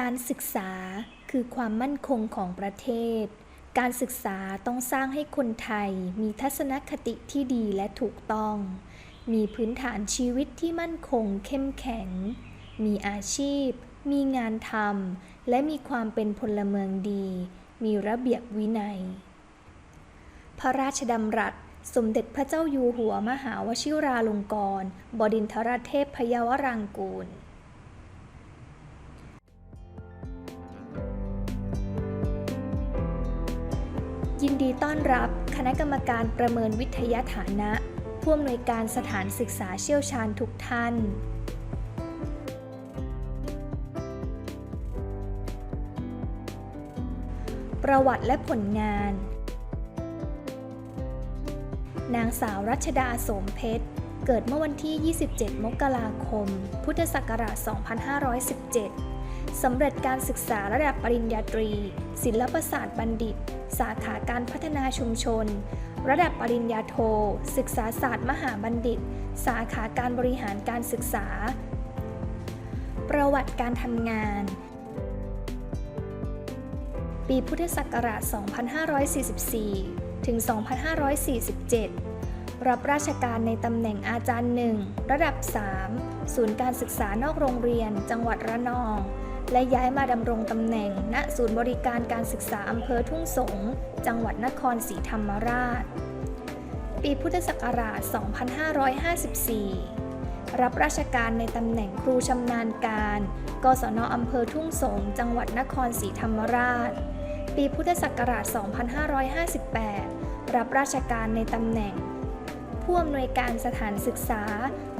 การศึกษาคือความมั่นคงของประเทศ การศึกษาต้องสร้างให้คนไทยมีทัศนคติที่ดีและถูกต้อง มีพื้นฐานชีวิตที่มั่นคงเข้มแข็ง มีอาชีพ มีงานทำ และมีความเป็นพลเมืองดี มีระเบียบวินัย พระราชดำรัสสมเด็จพระเจ้าอยู่หัวมหาวชิราลงกรณบดินทรเทพพยาวรางกูล ต้อนรับคณะกรรมการประเมินวิทยาฐานะ ผู้อำนวยการสถานศึกษาเชี่ยวชาญทุกท่าน ประวัติและผลงาน นางสาวรัชดาโสมเพชร เกิดเมื่อวันที่ 27 มกราคม พุทธศักราช 2517 สำเร็จการศึกษาระดับปริญญาตรี ศิลปศาสตร์บัณฑิต สาขาการพัฒนาชุมชน ระดับปริญญาโท ศึกษาศาสตร์มหาบัณฑิต สาขาการบริหารการศึกษา ประวัติการทำงาน ปีพุทธศักราช 2544 ถึง 2547 รับราชการในตำแหน่งอาจารย์หนึ่งระดับ 3 ศูนย์การศึกษานอกโรงเรียน จังหวัดระนอง และย้ายมาดำรงตำแหน่ง ณ ศูนย์บริการการศึกษาอำเภอทุ่งสง จังหวัดนครศรีธรรมราช ปีพุทธศักราช 2554 รับราชการในตำแหน่งครูชำนาญการ กศนอำเภอทุ่งสง จังหวัดนครศรีธรรมราช ปีพุทธศักราช 2558 รับราชการในตำแหน่ง ผู้อำนวยการสถานศึกษา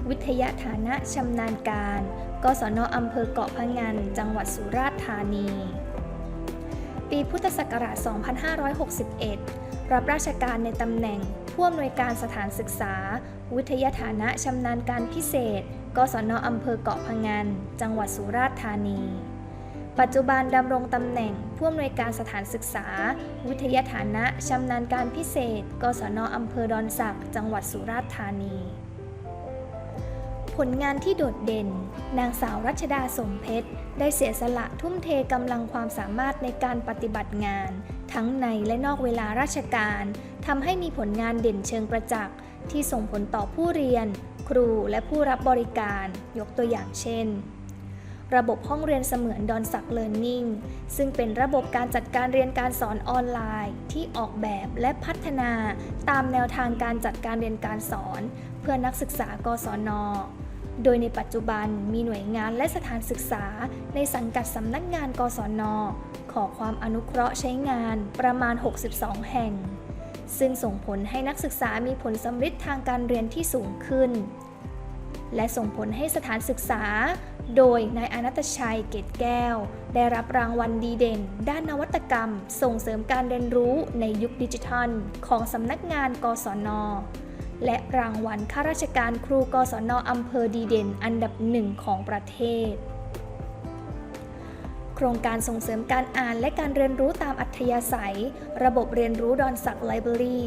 วิทยาฐานะชำนาญการ กศนอำเภอเกาะพะงัน จังหวัดสุราษฎร์ธานี ปีพุทธศักราช 2561 รับราชการในตำแหน่งผู้อำนวยการสถานศึกษา วิทยาฐานะชำนาญการพิเศษ กศนอำเภอเกาะพะงัน จังหวัดสุราษฎร์ธานี ปัจจุบันดำรงตำแหน่งผู้อำนวยการสถานศึกษา วิทยาฐานะชำนาญการพิเศษ กศนอำเภอดอนสัก จังหวัดสุราษฎร์ธานี ผลงานที่โดดเด่น นางสาวรัชดาสมเพชร ได้เสียสละทุ่มเทกำลังความสามารถในการปฏิบัติงาน ทั้งในและนอกเวลาราชการทำให้มีผลงานเด่นเชิงประจักษ์ที่ส่งผลต่อผู้เรียน ครูและผู้รับบริการ ยกตัวอย่างเช่น ระบบห้องเรียนเสมือนดอนสักเลิร์นนิ่งซึ่งเป็นระบบการจัดการเรียนการสอนออนไลน์ ที่ออกแบบและพัฒนาตามแนวทางการจัดการเรียนการสอน เพื่อนักศึกษากศน โดยในปัจจุบันมีหน่วยงานและสถานศึกษา ในสังกัดสำนักงานกศน ขอความอนุเคราะห์ใช้งานประมาณ 62 แห่ง ซึ่งส่งผลให้นักศึกษามีผลสำฤทธิ์ทางการเรียนที่สูงขึ้น และส่งผลให้สถานศึกษา โดยนายอนัตชัยเกตแก้ว ได้รับรางวัลดีเด่น ด้านนวัตกรรม ส่งเสริมการเรียนรู้ในยุคดิจิทัล ของสำนักงานกศน และรางวัลข้าราชการครูกศนอำเภอดีเด่นอันดับหนึ่งของประเทศ โครงการส่งเสริมการอ่านและการเรียนรู้ตามอัธยาศัย ระบบเรียนรู้ดอนสักไลบรารี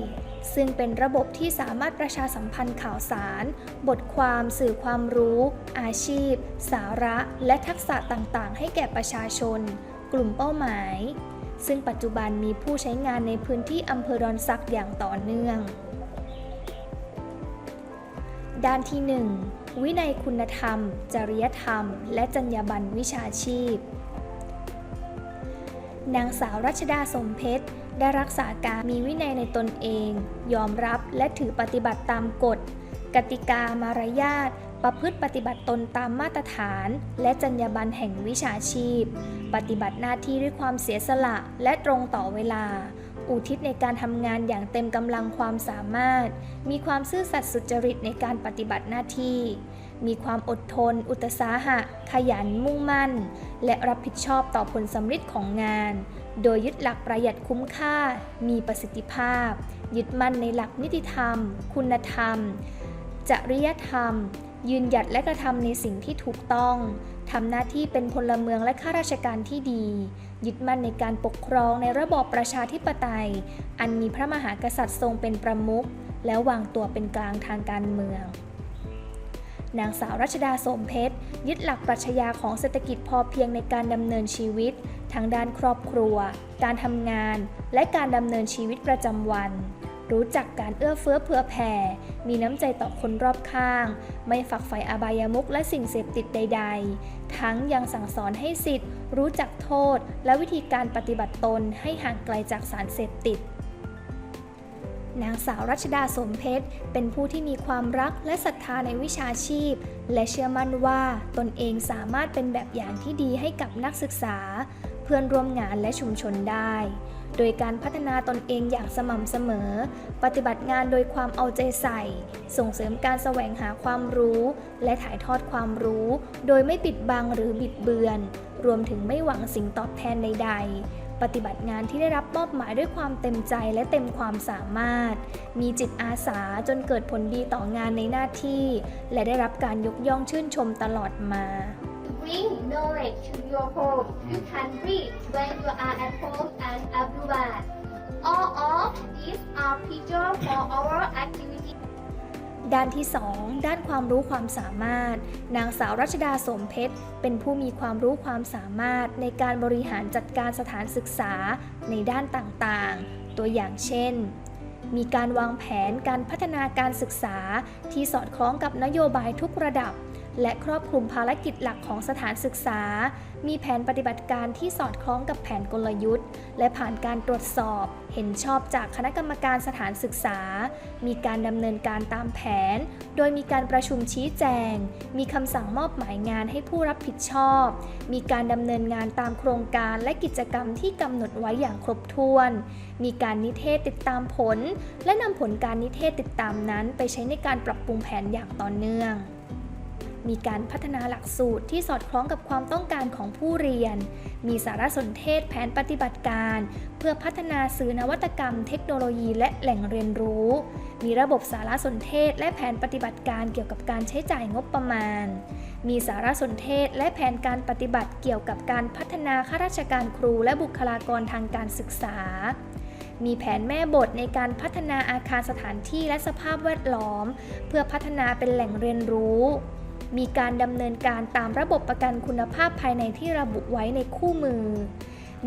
ซึ่งเป็นระบบที่สามารถประชาสัมพันธ์ข่าวสาร บทความสื่อความรู้ อาชีพ สาระ และทักษะต่างๆ ให้แก่ประชาชน กลุ่มเป้าหมาย ซึ่งปัจจุบันมีผู้ใช้งานในพื้นที่อำเภอดอนสักอย่างต่อเนื่อง ด้านที่ 1 วินัยคุณธรรม จริยธรรม และจรรยาบรรณวิชาชีพ นางสาวรัชดาสมเพชร ได้รักษาการมีวินัยในตนเอง ยอมรับและถือปฏิบัติตามกฎ กติกามารยาทประพฤติปฏิบัติตนตามมาตรฐาน และจรรยาบรรณแห่งวิชาชีพ ปฏิบัติหน้าที่ด้วยความเสียสละและตรงต่อเวลา อุทิศในการทำงานอย่างเต็มกำลังความสามารถ มีความซื่อสัตย์สุจริตในการปฏิบัติหน้าที่ มีความอดทน อุตสาหะ ขยันมุ่งมั่น และรับผิดชอบต่อผลสำฤทธิ์ของงาน โดยยึดหลักประหยัดคุ้มค่า มีประสิทธิภาพ ยึดมั่นในหลักนิติธรรม คุณธรรม จริยธรรม ยืนหยัดและกระทำในสิ่งที่ถูกต้องทำหน้าที่เป็นพลเมืองและข้าราชการที่ดี ยึดมั่นในการปกครองในระบอบประชาธิปไตย อันมีพระมหากษัตริย์ทรงเป็นประมุขและวางตัวเป็นกลางทางการเมือง นางสาวรัชดาสมเพชร ยึดหลักปรัชญาของเศรษฐกิจพอเพียงในการดำเนินชีวิต ทั้งด้านครอบครัว การทำงาน และการดำเนินชีวิตประจำวัน รู้จักการเอื้อเฟื้อเผื่อแผ่ มีน้ำใจต่อคนรอบข้าง ไม่ฝักใฝ่อบายามุขและสิ่งเสพติดใด ๆ ทั้งยังสั่งสอนให้สิทธิ์ รู้จักโทษ และวิธีการปฏิบัติตนให้ห่างไกลจากสารเสพติดนางสาวรัชดาสมเพชร เป็นผู้ที่มีความรักและศรัทธาในวิชาชีพ และเชื่อมั่นว่าตนเองสามารถเป็นแบบอย่างที่ดีให้กับนักศึกษา เพื่อนร่วมงานและชุมชนได้ โดยการพัฒนาตนเองอย่างสม่ำเสมอ ปฏิบัติงานโดยความเอาใจใส่ ส่งเสริมการแสวงหาความรู้ และถ่ายทอดความรู้ โดยไม่ปิดบังหรือบิดเบือน รวมถึงไม่หวังสิ่งตอบแทนใด ๆปฏิบัติงานที่ได้รับมอบหมายด้วยความเต็มใจและเต็มความสามารถ มีจิตอาสาจนเกิดผลดีต่องานในหน้าที่ และได้รับการยกย่องชื่นชมตลอดมา bring knowledge to your home, you can read when you are at home and abroad. All of these are features for our activity. ด้านที่ 2 ด้านความรู้ความสามารถ นางสาวรัชดาสมเพชร เป็นผู้มีความรู้ความสามารถในการบริหารจัดการสถานศึกษาในด้านต่างๆ ตัวอย่างเช่น มีการวางแผนการพัฒนาการศึกษาที่สอดคล้องกับนโยบายทุกระดับ และครอบคลุมภารกิจหลักของสถานศึกษา มีแผนปฏิบัติการที่สอดคล้องกับแผนกลยุทธ์ และผ่านการตรวจสอบ เห็นชอบจากคณะกรรมการสถานศึกษา มีการดำเนินการตามแผน โดยมีการประชุมชี้แจง มีคำสั่งมอบหมายงานให้ผู้รับผิดชอบ มีการดำเนินงานตามโครงการและกิจกรรมที่กำหนดไว้อย่างครบถ้วน มีการนิเทศติดตามผล และนำผลการนิเทศติดตามนั้น ไปใช้ในการปรับปรุงแผนอย่างต่อเนื่อง มีการพัฒนาหลักสูตรที่สอดคล้องกับความต้องการของผู้เรียน มีสารสนเทศแผนปฏิบัติการ เพื่อพัฒนาสื่อนวัตกรรม เทคโนโลยีและแหล่งเรียนรู้ มีระบบสารสนเทศและแผนปฏิบัติการเกี่ยวกับการใช้จ่ายงบประมาณ มีสารสนเทศและแผนการปฏิบัติเกี่ยวกับการพัฒนาข้าราชการครูและบุคลากรทางการศึกษามีแผนแม่บทในการพัฒนาอาคารสถานที่และสภาพแวดล้อม เพื่อพัฒนาเป็นแหล่งเรียนรู้ มีการดำเนินการตามระบบประกันคุณภาพภายในที่ระบุไว้ในคู่มือ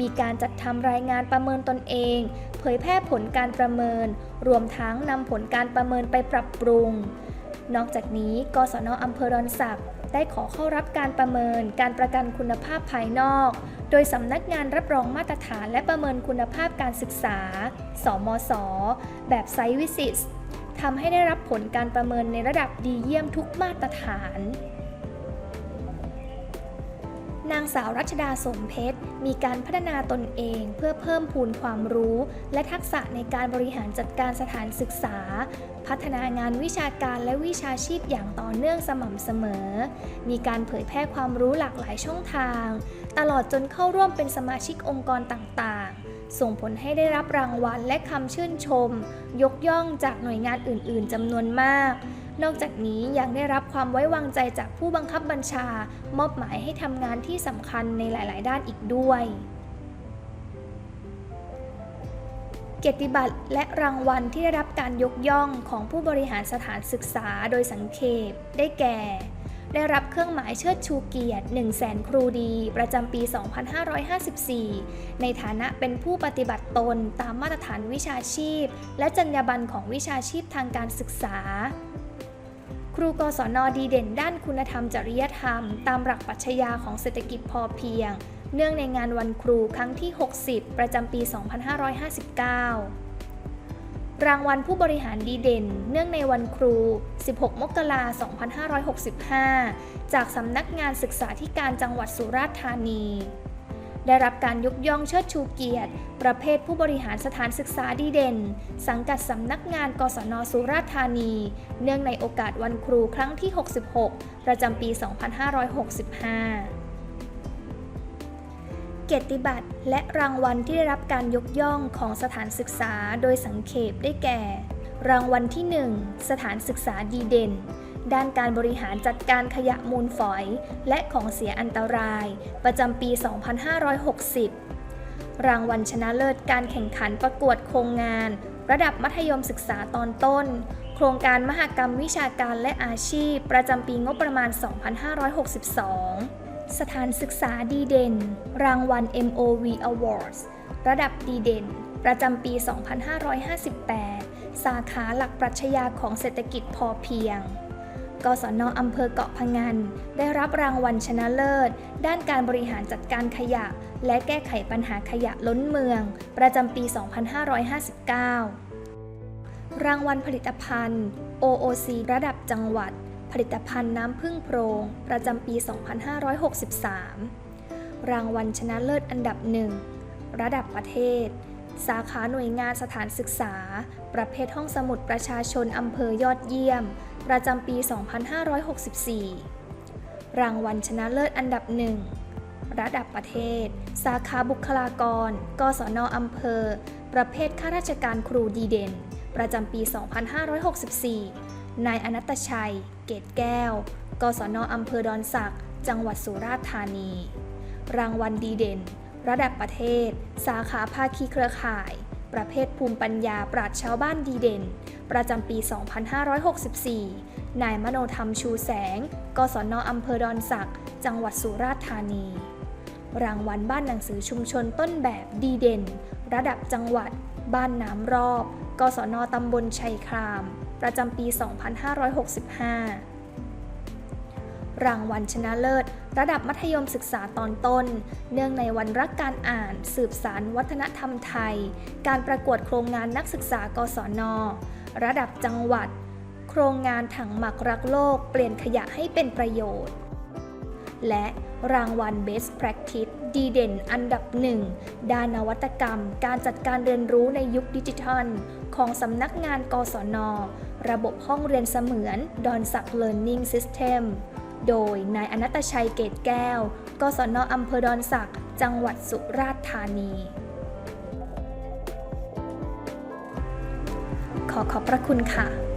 มีการจัดทำรายงานประเมินตนเอง เผยแพร่ผลการประเมิน รวมทั้งนำผลการประเมินไปปรับปรุง นอกจากนี้ กศนอำเภอดอนสักได้ขอเข้ารับการประเมินการประกันคุณภาพภายนอก โดยสำนักงานรับรองมาตรฐานและประเมินคุณภาพการศึกษา สมศแบบไซต์วิสิต ทำให้ได้รับผลการประเมินในระดับดีเยี่ยมทุกมาตรฐาน นางสาวรัชดาสมเพชร มีการพัฒนาตนเองเพื่อเพิ่มพูนความรู้ และทักษะในการบริหารจัดการสถานศึกษา พัฒนางานวิชาการและวิชาชีพอย่างต่อเนื่องสม่ำเสมอ มีการเผยแพร่ความรู้หลากหลายช่องทาง ตลอดจนเข้าร่วมเป็นสมาชิกองค์กรต่าง ส่งผลให้ได้รับรางวัลและคำชื่นชม ยกย่องจากหน่วยงานอื่น ๆจำนวนมาก นอกจากนี้ยังได้รับความไว้วางใจจากผู้บังคับบัญชา มอบหมายให้ทำงานที่สำคัญในหลาย ๆ ด้านอีกด้วย เกียรติบัตรและรางวัลที่ได้รับการยกย่องของผู้บริหารสถานศึกษาโดยสังเขปได้แก่ ได้รับเครื่องหมายเชิดชูเกียรติ 1 0 0 0 0แสนครูดี ประจำปี 2554 ในฐานะเป็นผู้ปฏิบัติตนตามมาตรฐานวิชาชีพ และจรรยาบรรณของวิชาชีพทางการศึกษา ครูกศนดีเด่นด้านคุณธรรมจริยธรรม ตามหลักปรัชญาของเศรษฐกิจพอเพียง เนื่องในงานวันครูครั้งที่ 60 ประจำปี 2559 รางวัลผู้บริหารดีเด่น เนื่องในวันครู 16 มกราคม 2565 จากสำนักงานศึกษาธิการจังหวัดสุราษฎร์ธานี ได้รับการยกย่องเชิดชูเกียรติ ประเภทผู้บริหารสถานศึกษาดีเด่น สังกัดสำนักงานกศนสุราษฎร์ธานี เนื่องในโอกาสวันครูครั้งที่ 66 ประจำปี 2565 เกียรติบัตรและรางวัลที่ได้รับการยกย่องของสถานศึกษาโดยสังเขปได้แก่ รางวัลที่ 1 สถานศึกษาดีเด่น ด้านการบริหารจัดการขยะมูลฝอย และของเสียอันตราย ประจำปี 2560 รางวัลชนะเลิศการแข่งขันประกวดโครงงาน ระดับมัธยมศึกษาตอนต้น โครงการมหกรรมวิชาการและอาชีพ ประจำปีงบประมาณ 2562 สถานศึกษาดีเด่น รางวัล MOV Awards ระดับดีเด่น ประจำปี 2558 สาขาหลักปรัชญาของเศรษฐกิจพอเพียง กศนอำเภอเกาะพะงัน ได้รับรางวัลชนะเลิศ ด้านการบริหารจัดการขยะ และแก้ไขปัญหาขยะล้นเมือง ประจำปี 2559 รางวัลผลิตภัณฑ์ OOC ระดับจังหวัด ผลิตภัณฑ์น้ำพึ่งโพรง ประจำปี 2563 รางวัลชนะเลิศอันดับหนึ่ง ระดับประเทศ สาขาหน่วยงานสถานศึกษา ประเภทห้องสมุดประชาชนอำเภอยอดเยี่ยม ประจำปี 2564 รางวัลชนะเลิศอันดับหนึ่ง ระดับประเทศ สาขาบุคลากร กศนอำเภอ ประเภทข้าราชการครูดีเด่น ประจำปี 2564 นายอนัตชัย เกตแก้ว กศนอำเภอดอนสัก จังหวัดสุราษฎร์ธานี รางวัลดีเด่น ระดับประเทศ สาขาภาคีเครือข่าย ประเภทภูมิปัญญาปราชชาวบ้านดีเด่น ประจำปี 2564 นายมโนธรรมชูแสง กศนอำเภอดอนสัก จังหวัดสุราษฎร์ธานี รางวัลบ้านหนังสือชุมชนต้นแบบดีเด่น ระดับจังหวัด บ้านน้ำรอบ กศนตำบลชัยคราม ประจำปี 2565 รางวัลชนะเลิศ ระดับมัธยมศึกษาตอนต้น เนื่องในวันรักการอ่าน สืบสารวัฒนธรรมไทย การประกวดโครงงานนักศึกษากศน ระดับจังหวัด โครงงานถังหมักรักโลก เปลี่ยนขยะให้เป็นประโยชน์ และรางวัล Best Practice ดีเด่นอันดับหนึ่งด้านนวัตกรรม การจัดการเรียนรู้ในยุคดิจิทัล ของสำนักงานกศน ระบบห้องเรียนเสมือนดอนสัก Learning System โดยนายอนัตชัยเกตแก้ว กศนอำเภอดอนสัก จังหวัดสุราษฎร์ธานี ขอขอบพระคุณค่ะ